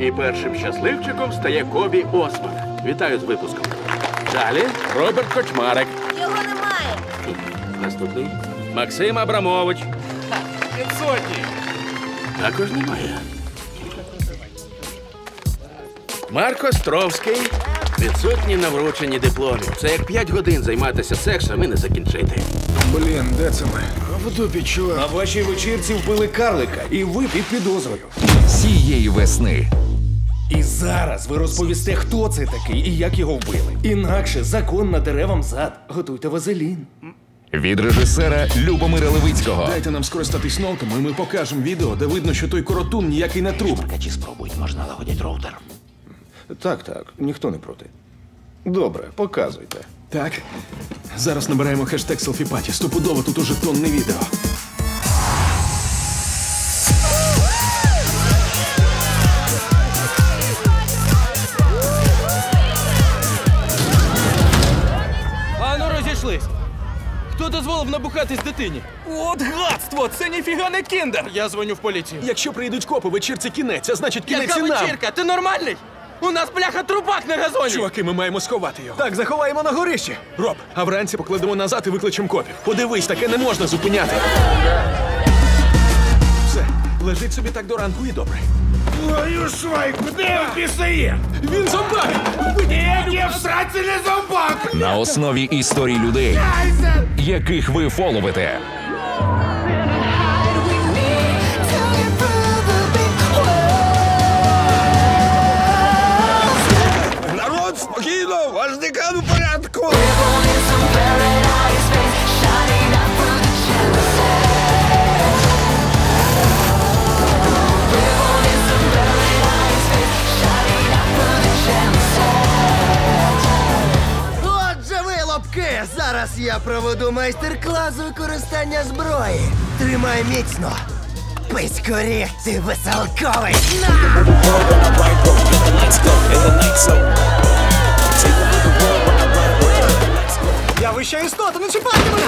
І першим щасливчиком стає Кобі Осман. Вітаю з випуском. Далі Роберт Кочмарик. Його немає. Наступний Максим Абрамович. Підсотні. Також немає. Марко Стровський. Відсутні на врученні дипломів. Це як 5 годин займатися сексом і не закінчити. Блін, де це ми? В дупі, На чувак. вашій вечірці вбили карлика, і ви під підозрою. цієї весни. І зараз ви розповісте, хто це такий і як його вбили. Інакше закон наdeре вам зад. Готуйте вазелін. Від режисера Любомира Левицького Дайте нам скористатись ноутом, і ми покажемо відео, де видно, що той коротун ніякий не труп. Чи спробують, можна лагодять роутер. Так, так, ніхто не проти. Добре, показуйте. Так. Зараз набираємо хештег селфіпаті. Стопудово тут уже тонне відео. Ну. Хто дозволив набухатись дитині? От гадство! Це ніфіга не кіндер! Я дзвоню в поліцію. Якщо прийдуть копи, вечірці кінець, а значить кінець Яка нам. вечірка? Ти нормальний? У нас бляха трубак на газоні! Чуваки, ми маємо сховати його. Так, заховаємо на горищі. Роб, а вранці покладемо назад і викличемо копів. Подивись, таке не можна зупиняти. Все, лежить собі так до ранку і добре. Твою швайку, де він пісає? Він зомбак! Ніякі всраці не зомбак! на основі історій людей, яких ви фоловите. Народ, спокійно, ваш декан у порядку! Зараз я проведу майстер-клас використання зброї. Тримай міцно. Писькоріг, ти веселковий! На! Я вища істота, не чіпайте мене!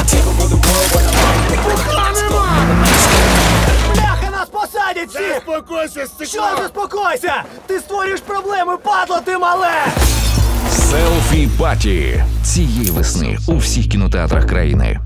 Бляха, нас посадять всі! Заспокойся, Що заспокойся? Ти створюєш проблеми, падло ти мале! Селфі паті цієї весни у всіх кінотеатрах країни.